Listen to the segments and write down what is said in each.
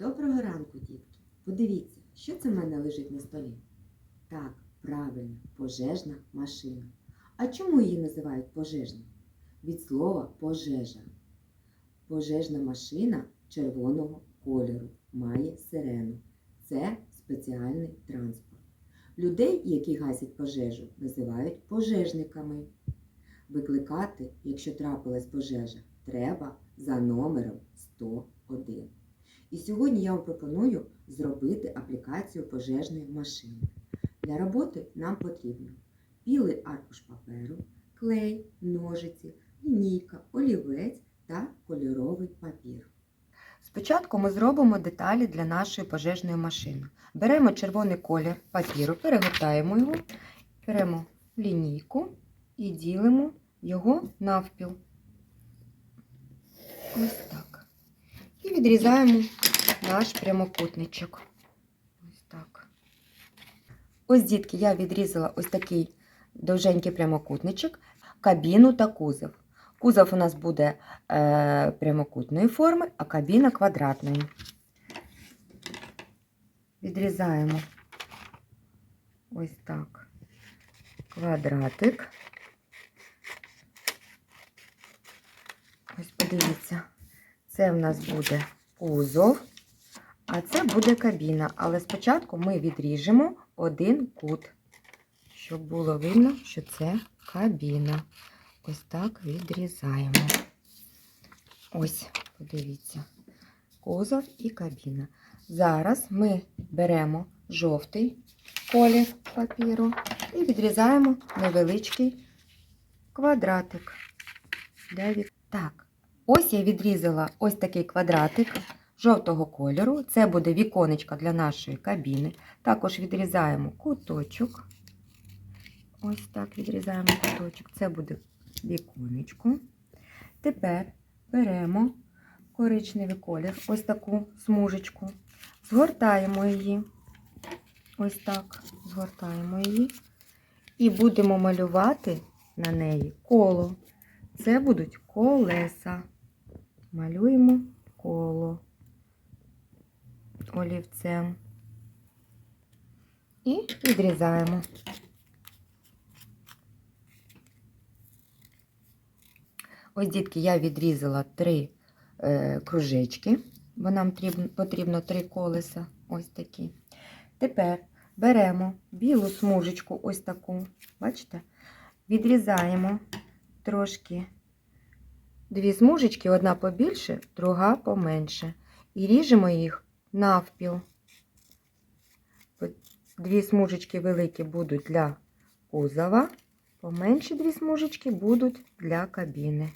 Доброго ранку, дітки! Подивіться, що це в мене лежить на столі? Так, правильно, пожежна машина. А чому її називають пожежною? Від слова пожежа. Пожежна машина червоного кольору має сирену. Це спеціальний транспорт. Людей, які гасять пожежу, називають пожежниками. Викликати, якщо трапилась пожежа, треба за номером 101. І сьогодні я вам пропоную зробити аплікацію пожежної машини. Для роботи нам потрібно білий аркуш паперу, клей, ножиці, лінійка, олівець та кольоровий папір. Спочатку ми зробимо деталі для нашої пожежної машини. Беремо червоний колір папіру, перегортаємо його, беремо лінійку і ділимо його навпіл. Ось так. І відрізаємо наш прямокутничок. Ось так. Ось, дітки, я відрізала ось такий довженький прямокутничок, кабіну та кузов. Кузов у нас буде е, прямокутної форми, а кабіна квадратної. Відрізаємо ось так квадратик. Ось подивіться, це в нас буде кузов, а це буде кабіна. Але спочатку ми відріжемо один кут, щоб було видно, що це кабіна. Ось так відрізаємо. Ось, подивіться, кузов і кабіна. Зараз ми беремо жовтий колір папіру і відрізаємо невеличкий квадратик. Так, ось я відрізала ось такий квадратик жовтого кольору. Це буде віконечко для нашої кабіни. Також відрізаємо куточок. Ось так відрізаємо куточок. Це буде віконечко. Тепер беремо коричневий колір, ось таку смужечку, згортаємо її. Ось так, згортаємо її. І будемо малювати на неї коло. Це будуть колеса. Малюємо коло олівцем. І відрізаємо. Ось, дітки, я відрізала три е, кружечки, бо нам потрібно, три колеса. Ось такі. Тепер беремо білу смужечку, ось таку, бачите? Відрізаємо трошки дві смужечки, одна побільше, друга поменше. І ріжемо їх навпіл. Дві смужечки великі будуть для кузова, поменші дві смужечки будуть для кабіни.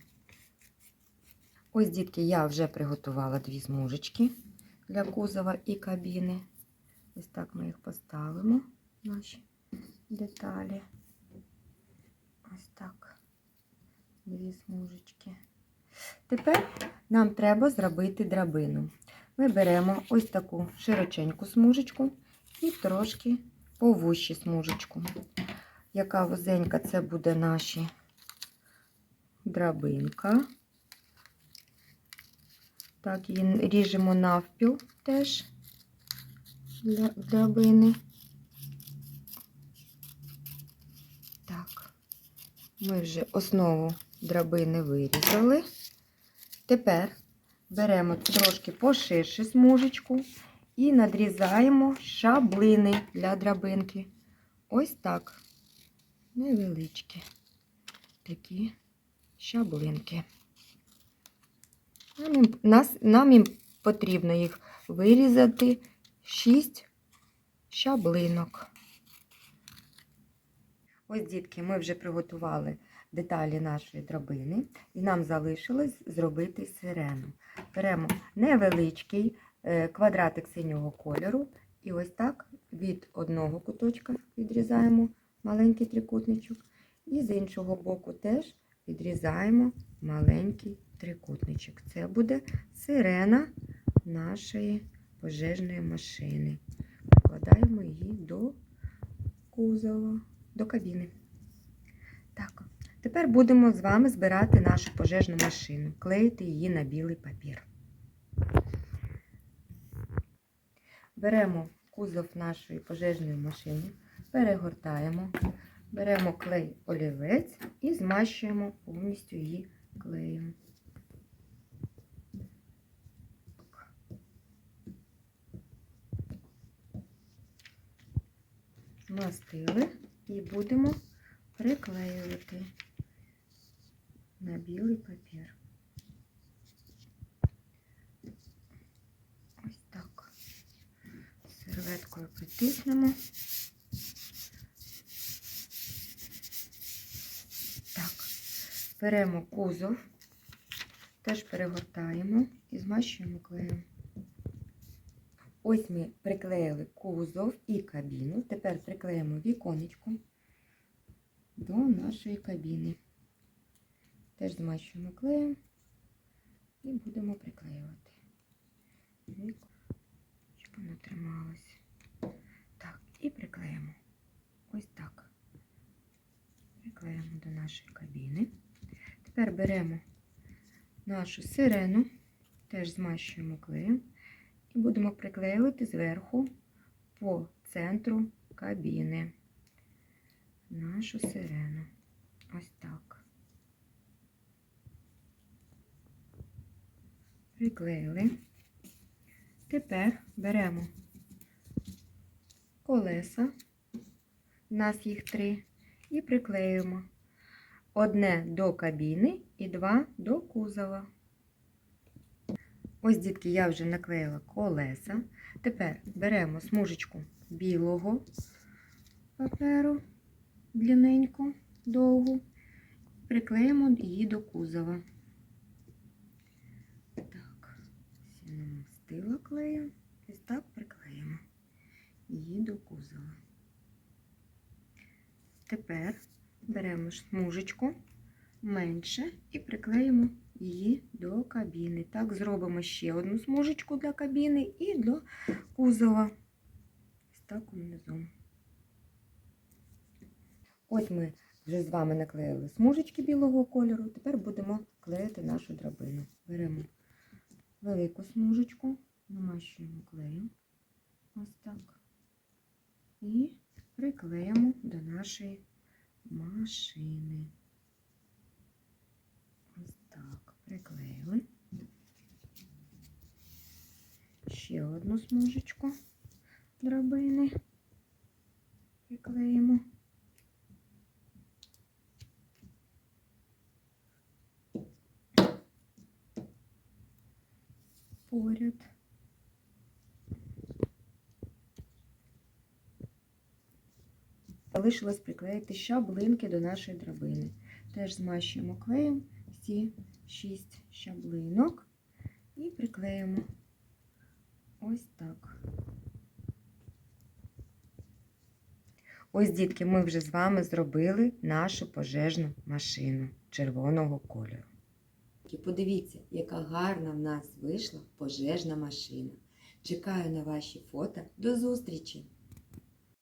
Ось, дітки, я вже приготувала дві смужечки для кузова і кабіни. Ось так ми їх поставимо, наші деталі. Ось так. Дві смужечки. Тепер нам треба зробити драбину. Ми беремо ось таку широченьку смужечку і трошки повущу смужечку. Яка вузенька це буде наші драбинка. Так, її ріжемо навпіл теж для драбини. Так, ми вже основу драбини вирізали. Тепер беремо трошки поширше смужечку і надрізаємо шаблини для драбинки. Ось так. Невеличкі такі шаблинки. Нам, нас, нам їм потрібно їх вирізати 6 шаблинок. Ось, дітки, ми вже приготували деталі нашої драбини, і нам залишилось зробити сирену. Беремо невеличкий е, квадратик синього кольору, і ось так від одного куточка відрізаємо маленький трикутничок, і з іншого боку теж відрізаємо маленький трикутничок. Це буде сирена нашої пожежної машини. Прикладаємо її до кузова, до кабіни. Так, тепер будемо з вами збирати нашу пожежну машину, клеїти її на білий папір. беремо кузов нашої пожежної машини, перегортаємо, беремо клей олівець і змащуємо повністю її клеєм. Змастили і будемо приклеювати на білий папір. Ось так. Серветкою притиснемо. Так, беремо кузов, теж перегортаємо і змащуємо клеєм. Ось ми приклеїли кузов і кабіну. Тепер приклеїмо віконечко до нашої кабіни. Теж змащуємо клеєм і будемо приклеювати. Щоб воно трималось. Так, і приклеїмо. Ось так. Приклеїмо до нашої кабіни. Тепер беремо нашу сирену, теж змащуємо клеєм і будемо приклеювати зверху по центру кабіни нашу сирену. Ось так. Приклеїли. Тепер беремо колеса, у нас їх три, і приклеюємо одне до кабіни і два до кузова. Ось, дітки, я вже наклеїла колеса. Тепер беремо смужечку білого паперу, длинненьку, довгу, приклеїмо її до кузова. Так, всі намастила клеєм. Ось так приклеїмо її. Тепер беремо смужечку менше і приклеїмо її до кабіни. Так, зробимо ще одну смужечку для кабіни і до кузова. Ось так унизу. Ось ми вже з вами наклеїли смужечки білого кольору. Тепер будемо клеїти нашу драбину. Беремо велику смужечку, намащуємо клеєм. Ось так. І приклеїмо до нашої машини. Ось так, приклеїли. Ще одну смужечку драбини приклеїмо. Поряд. Залишилось приклеїти щаблинки до нашої драбини. Теж змащуємо клеєм всі шість щаблинок і приклеїмо ось так. Ось, дітки, ми вже з вами зробили нашу пожежну машину червоного кольору. Подивіться, яка гарна в нас вийшла пожежна машина. Чекаю на ваші фото. До зустрічі!